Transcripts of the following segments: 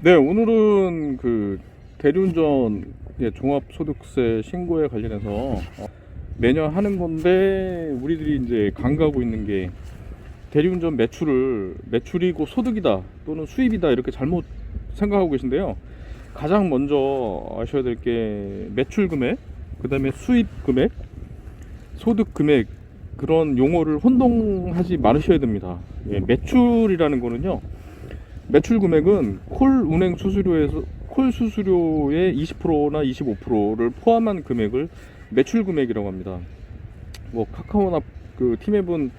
네, 오늘은 그 대리운전 예, 종합소득세 신고에 관련해서 어, 매년 하는 건데 우리들이 이제 간과하고 있는 게 대리운전 매출을 매출이고 소득이다 또는 수입이다 이렇게 잘못 생각하고 계신데요. 가장 먼저 아셔야 될 게 매출 금액, 그 다음에 수입 금액, 소득 금액 그런 용어를 혼동하지 말으셔야 됩니다. 예, 매출이라는 거는요. 매출 금액은 콜 운행 수수료에서 콜 수수료의 20%나 25%를 포함한 금액을 매출 금액이라고 합니다. 뭐 카카오나 그 티맵은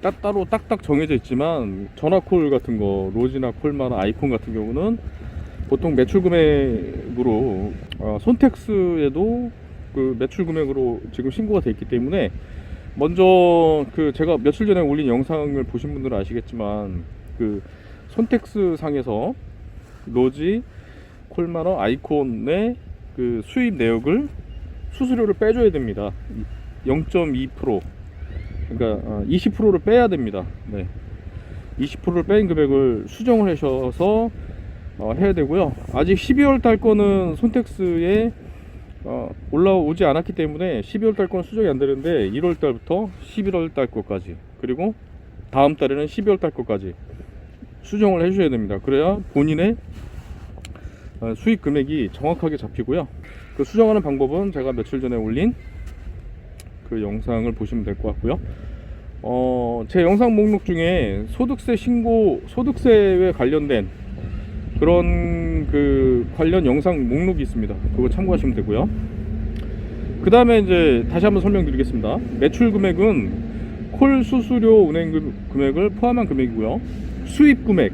따, 따로 딱딱 정해져 있지만 전화콜 같은 거 로지나 콜마나 아이콘 같은 경우는 보통 매출 금액으로 어, 손택스에도 그 매출 금액으로 지금 신고가 돼 있기 때문에 먼저 그 제가 며칠 전에 올린 영상을 보신 분들은 아시겠지만 그 손텍스 상에서 로지 콜마너 아이콘의 그 수입 내역을 수수료를 빼줘야 됩니다. 0.2% 그러니까 어, 20%를 빼야 됩니다. 네. 20%를 뺀 금액을 수정을 하셔서 어, 해야 되고요. 아직 12월 달 거는 손텍스에 어, 올라오지 않았기 때문에 12월 달 거는 수정이 안 되는데 1월 달부터 11월 달 거까지 그리고 다음 달에는 12월 달 거까지 수정을 해주셔야 됩니다. 그래야 본인의 어, 수익 금액이 정확하게 잡히고요. 그 수정하는 방법은 제가 며칠 전에 올린 그 영상을 보시면 될 것 같고요. 어, 제 영상 목록 중에 소득세 신고, 소득세에 관련된 그런 그 관련 영상 목록이 있습니다. 그거 참고하시면 되고요. 그 다음에 이제 다시 한번 설명드리겠습니다. 매출 금액은 콜 수수료 금- 금액을 포함한 금액이고요. 수입 금액,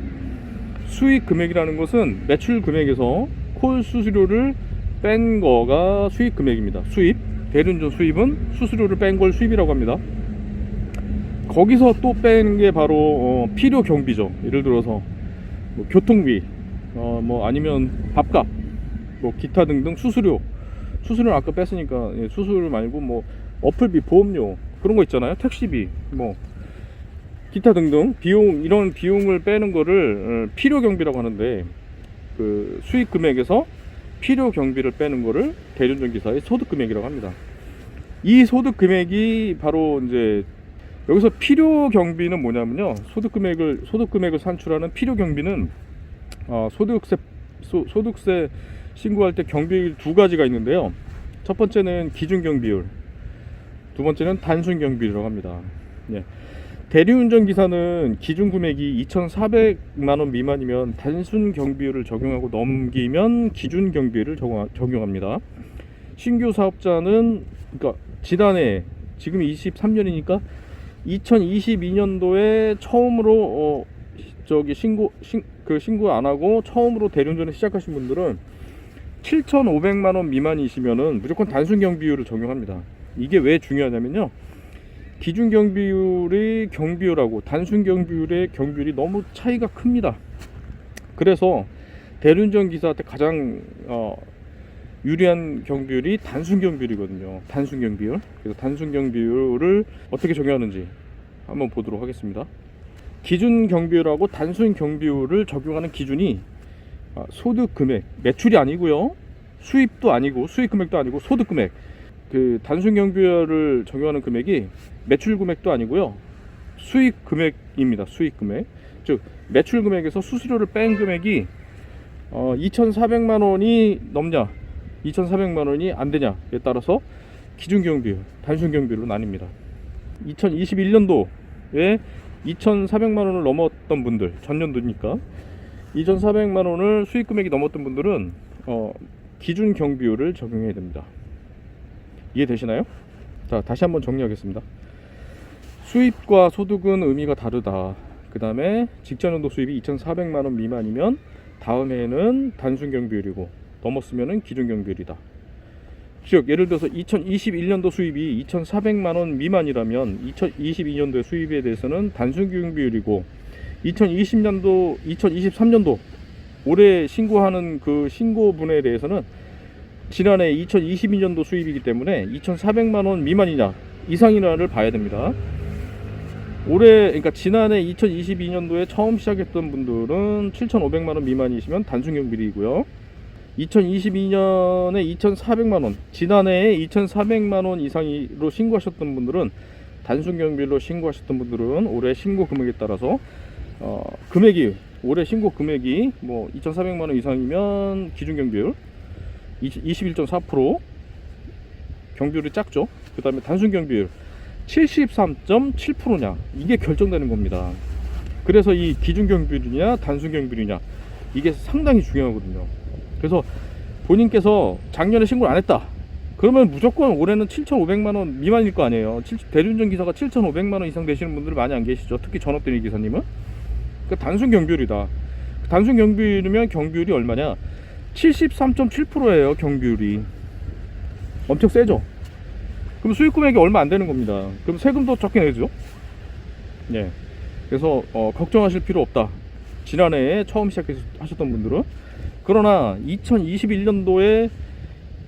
수입 금액이라는 것은 매출 금액에서 콜 수수료를 뺀 거가 수입 금액입니다. 수입. 대륜전 수입은 수수료를 뺀 걸 수입이라고 합니다. 거기서 또 뺀 게 바로 어, 필요 경비죠. 예를 들어서 뭐 교통비, 어, 뭐 아니면 밥값, 뭐 기타 등등 수수료. 수수료는 아까 뺐으니까 예, 수수료 말고 뭐 어플비, 보험료 그런 거 있잖아요. 택시비, 뭐 기타 등등 비용 이런 비용을 빼는 거를 어, 필요 경비라고 하는데 그 수익 금액에서 필요 경비를 빼는 거를 대륜전 기사의 소득 금액이라고 합니다. 이 소득 금액이 바로 이제 여기서 필요 경비는 뭐냐면요. 소득 금액을 소득 금액을 산출하는 필요 경비는 어, 소득세 소, 소득세 신고할 때 경비 두 가지가 있는데요. 첫 번째는 기준 경비율, 두 번째는 단순 경비율이라고 합니다. 예. 대리운전 기사는 기준 금액이 2,400만 원 미만이면 단순 경비율을 적용하고 넘기면 기준 적용, 적용합니다. 신규 사업자는 그러니까 지난해 지금 23년이니까 2022년도에 처음으로 어, 저기 신고 신, 그 신고 안 하고 처음으로 대리운전을 시작하신 분들은 7,500만 원 미만이시면은 무조건 단순 경비율을 적용합니다. 이게 왜 중요하냐면요. 기준 경비율의 경비율하고 단순 경비율의 경비율이 너무 차이가 큽니다. 그래서 대륜전 기사한테 가장 어, 유리한 경비율이 단순 경비율이거든요. 단순 경비율. 그래서 단순 경비율을 어떻게 적용하는지 한번 보도록 하겠습니다. 기준 경비율하고 단순 경비율을 적용하는 기준이 아, 소득 금액, 매출이 아니고요. 수입도 아니고 수익 금액도 아니고 소득 금액. 그 단순 경비율을 적용하는 금액이 매출 금액도 아니고요. 수익 금액입니다. 수익 금액. 즉 매출 금액에서 수수료를 뺀 금액이 어, 2,400만 원이 넘냐, 2,400만 원이 안 되냐에 따라서 기준 경비율, 단순 경비율로 나뉩니다. 2021년도에 2,400만 원을 넘었던 분들, 전년도니까 2,400만 원을 수익 금액이 넘었던 분들은 어, 기준 경비율을 적용해야 됩니다. 이해되시나요? 자, 다시 한번 정리하겠습니다. 수입과 소득은 의미가 다르다. 그 다음에 직전연도 수입이 2,400만 원 미만이면 다음 해에는 단순 경비율이고 넘었으면은 기준 경비율이다. 즉 예를 들어서 2021년도 수입이 2,400만 원 미만이라면 2022년도의 수입에 대해서는 단순 경비율이고 2020년도 2023년도 올해 신고하는 그 신고분에 대해서는 지난해 2022년도 수입이기 때문에 2,400만 원 미만이냐 이상이냐를 봐야 됩니다. 올해 그러니까 지난해 2022년도에 처음 시작했던 분들은 7,500만 원 미만이시면 단순 경비이고요. 2022년에 2,400만 원, 지난해에 2,400만 원 이상으로 신고하셨던 분들은 단순 경비로 신고하셨던 분들은 올해 신고 금액에 따라서 어, 금액이 올해 신고 금액이 뭐 2,400만 원 이상이면 기준 경비율 21.4% 경비율이 작죠. 그 다음에 단순 경비율 73.7%냐 이게 결정되는 겁니다. 그래서 이 기준 경비율이냐 단순 경비율이냐 이게 상당히 중요하거든요. 그래서 본인께서 작년에 신고를 안 했다. 그러면 무조건 올해는 7,500만 원 미만일 거 아니에요. 칠- 대리운전 기사가 7,500만 원 이상 되시는 분들 많이 안 계시죠. 특히 전업 대리 기사님은. 그 단순 경비율이다. 단순 경비율이면 경비율이 얼마냐? 73.7%예요. 경비율이. 엄청 세죠. 그럼 수익 금액이 얼마 안 되는 겁니다. 그럼 세금도 적게 내죠. 예. 그래서 어, 걱정하실 필요 없다. 지난해에 처음 시작하셨던 분들은 그러나 2021년도에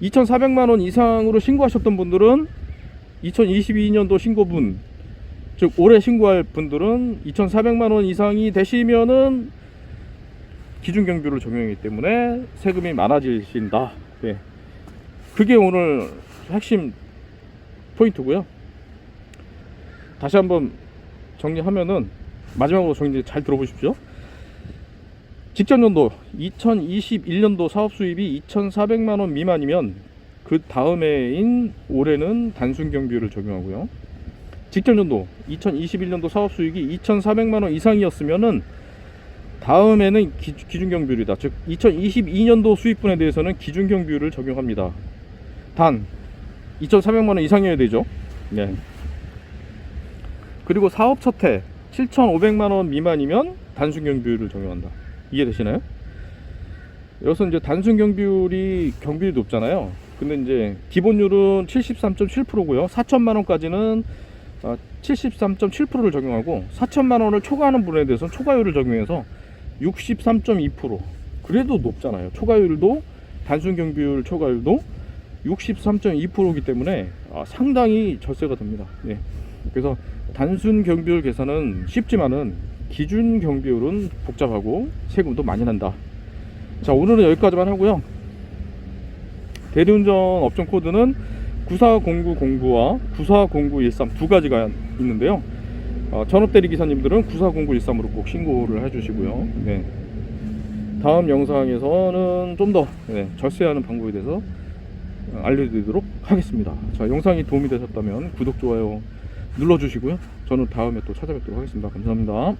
2,400만 원 이상으로 신고하셨던 분들은 2022년도 신고분 즉 올해 신고할 분들은 2,400만 원 이상이 되시면은 기준 경비를 적용하기 때문에 세금이 많아지신다. 예. 그게 오늘 핵심 포인트고요. 다시 한번 정리하면은 마지막으로 정리 잘 들어보십시오. 직전 연도 2021년도 사업 수입이 2,400만 원 미만이면 그 다음 해인 올해는 단순 경비율을 적용하고요. 직전 연도 2021년도 사업 수익이 2,400만 원 이상이었으면은 다음에는 기, 기준 경 비율이다. 즉 2022년도 수익분에 대해서는 기준 경 비율을 적용합니다. 단 2,400만 원 이상이어야 되죠. 네. 그리고 사업 첫해 7,500만 원 미만이면 단순 경 비율을 적용한다. 이해되시나요? 여기서 이제 단순 경비율이 경비율이 높잖아요. 근데 이제 기본율은 73.7%고요. 4천만 원까지는 73.7%를 적용하고 4천만 원을 초과하는 분에 대해서는 초과율을 적용해서 63.2% 그래도 높잖아요. 초과율도 단순 경비율 초과율도 63.2%이기 때문에 아, 상당히 절세가 됩니다. 예. 그래서 단순 경비율 계산은 쉽지만은 기준 경비율은 복잡하고 세금도 많이 난다. 자 오늘은 여기까지만 하고요. 대리운전 업종 코드는 940909와 940913 두 가지가 있는데요. 어, 전업대리 기사님들은 940913으로 꼭 신고를 해주시고요. 네. 다음 영상에서는 좀더 네, 절세하는 방법에 대해서 어, 알려드리도록 하겠습니다. 자, 영상이 도움이 되셨다면 구독, 좋아요 눌러주시고요. 저는 다음에 또 찾아뵙도록 하겠습니다. 감사합니다.